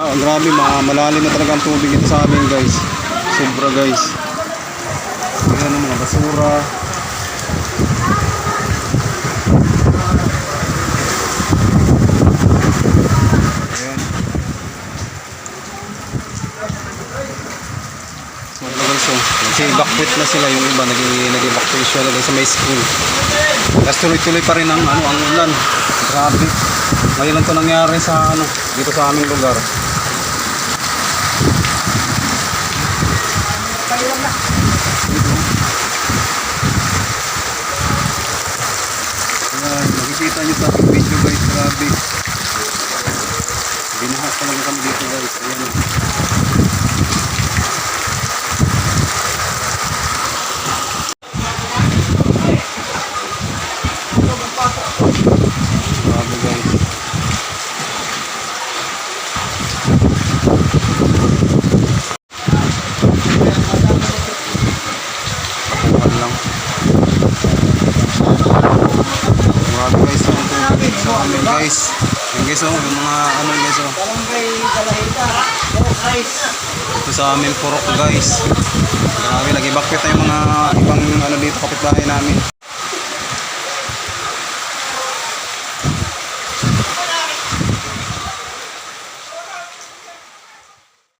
Ah, grabe, ma malalim na talaga ang tubig dito sa amin guys. Sobra guys. Ayan ang mga basura. Ayan. Sobra guys oh. Nag-evacuate na sila yung iba. Nag- Nag-evacuation na sa may school. Tapos tuloy-tuloy pa rin ang, ano, ang ulan. Grabe. Ngayon lang to nangyari sa ano, dito sa aming lugar. Ayan, makikita nyo sa ating video guys, grabe. Binahat talaga kami dito guys. Ayan. Grabe guys. Pakuhan lang. Grabe guys, ang amin guys. Yan guys oh, yung mga ano guys oh. Ito sa amin purok guys. Grabe, nag-evacuate na yung mga ibang ano dito kapitbahay namin.